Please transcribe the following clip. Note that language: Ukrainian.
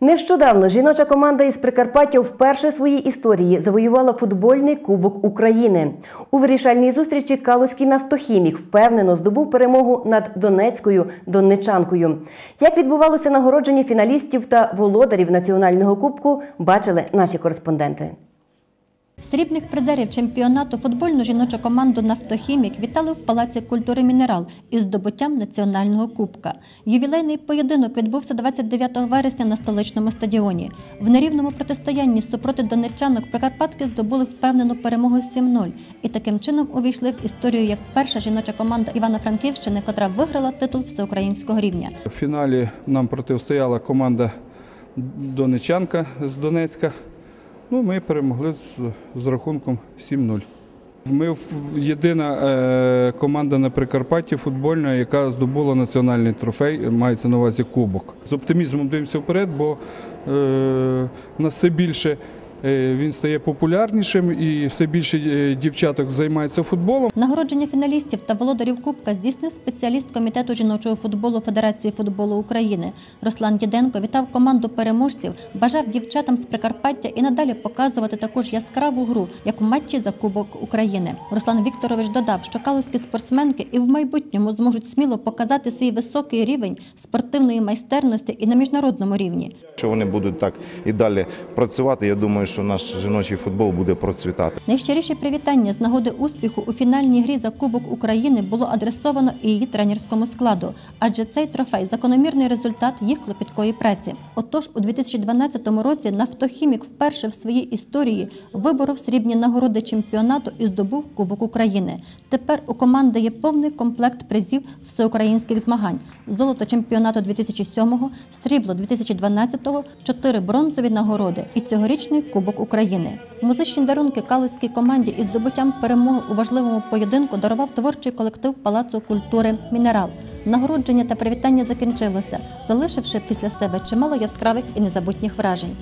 Нещодавно жіноча команда із Прикарпаття вперше в своїй історії завоювала футбольний кубок України. У вирішальній зустрічі Калузький нафтохімік впевнено здобув перемогу над Донецькою донничанкою. Як відбувалося нагородження фіналістів та володарів національного кубку, бачили наші кореспонденти. Срібних призерів чемпіонату футбольну жіночу команду Нафтохімік вітали в Палаці культури Мінерал із здобуттям національного кубка. Ювілейний поєдинок відбувся 29 вересня на столичному стадіоні. В нерівному протистоянні супроти донеччанок Прикарпатки здобули впевнену перемогу 7-0 і таким чином увійшли в історію як перша жіноча команда Івано-Франківщини, котра виграла титул всеукраїнського рівня. В фіналі нам протистояла команда Донечанка з Донецька. Ну, ми перемогли з, з рахунком 7-0. Ми єдина е, команда на Прикарпатті футбольна, яка здобула національний трофей, мається на увазі кубок. З оптимізмом дивимося вперед, бо е, нас все більше він стає популярнішим і все більше е, дівчаток займаються футболом. Нагородження фіналістів та володарів Кубка здійснив спеціаліст комітету жіночого футболу Федерації футболу України. Руслан Діденко вітав команду переможців, бажав дівчатам з Прикарпаття і надалі показувати також яскраву гру, як в матчі за Кубок України. Руслан Вікторович додав, що калузькі спортсменки і в майбутньому зможуть сміло показати свій високий рівень спортивної майстерності і на міжнародному рівні. Якщо вони будуть так і далі працювати, я думаю, що наш жіночий футбол буде процвітати. Найщиріше привітання з нагоди успіху у фінальній грі за Кубок України було адресовано і її тренерському складу, адже цей трофей закономірний результат їх клопіткої праці. Отож, у 2012 році Нафтохімік вперше в своїй історії виборов срібні нагороди чемпіонату і здобув Кубок України. Тепер у команди є повний комплект призів всеукраїнських змагань: золото чемпіонату 2007-го, срібло 2012-го, чотири бронзові нагороди і цьогорічний Кубок України. Музичні дарунки калузькій команді із здобуттям перемоги у важливому поєдинку дарував творчий колектив Палацу культури Мінерал. Нагородження та привітання закінчилося, залишивши після себе чимало яскравих і незабутніх вражень.